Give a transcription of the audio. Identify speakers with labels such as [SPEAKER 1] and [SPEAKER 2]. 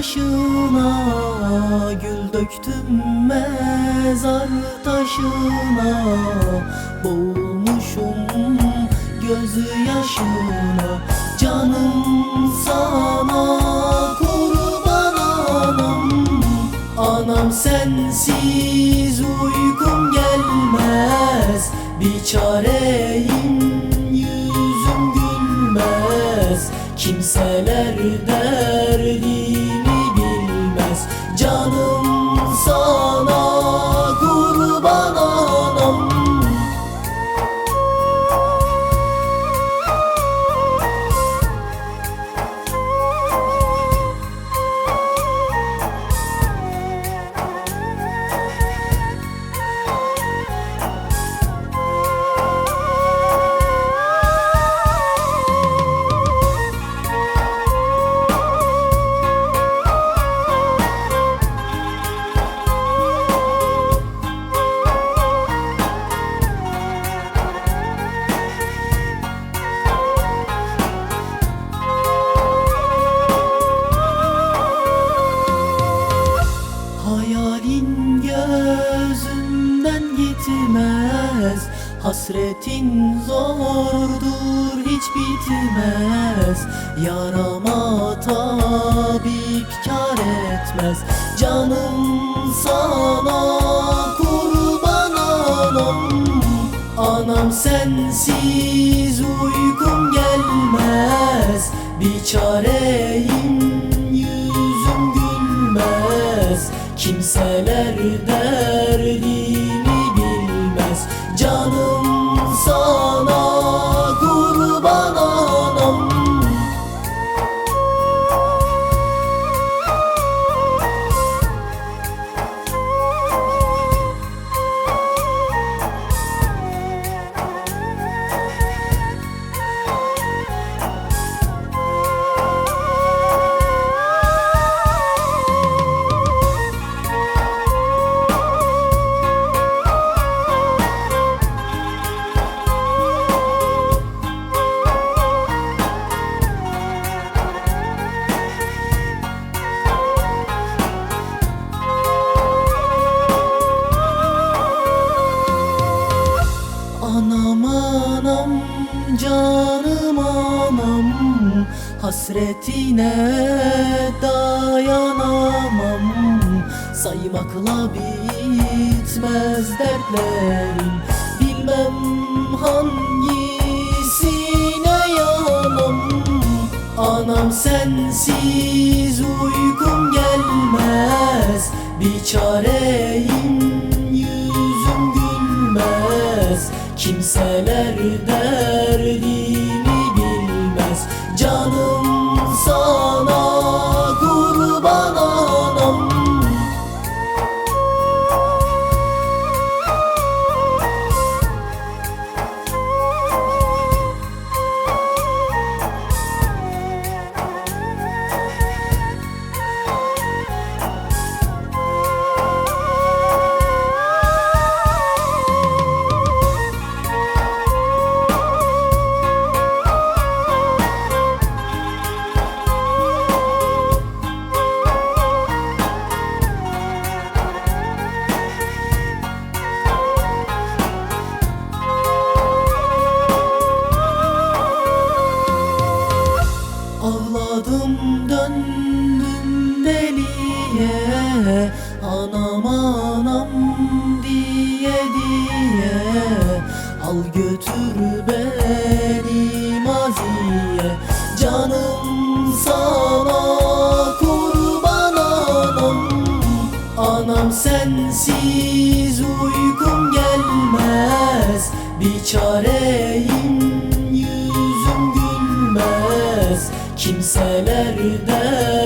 [SPEAKER 1] başına Gül döktüm mezar taşına. Boğulmuşum gözü yaşına. Canım sana kurban anam. Anam sensiz uykum gelmez. Bir çareyim yüzüm gülmez. Kimseler derdimi gitmez Hasretin zordur hiç bitmez. Yarama tabip kar etmez. Canım sana kurban anam Anam sensiz uykum gelmez. Bir çareyim yüzüm gülmez. Kimseler derdimi canım anam Hasretine dayanamam. Saymakla bitmez dertlerim Bilmem hangisine yanam. Anam sensiz uykum gelmez Bir çareyim Kimseler derdimi Ağladım döndüm deliye Anam anam diye diye. Al götür beni maziye Canım sana kurban anam Anam sensiz uykum gelmez Bir çareyim derdi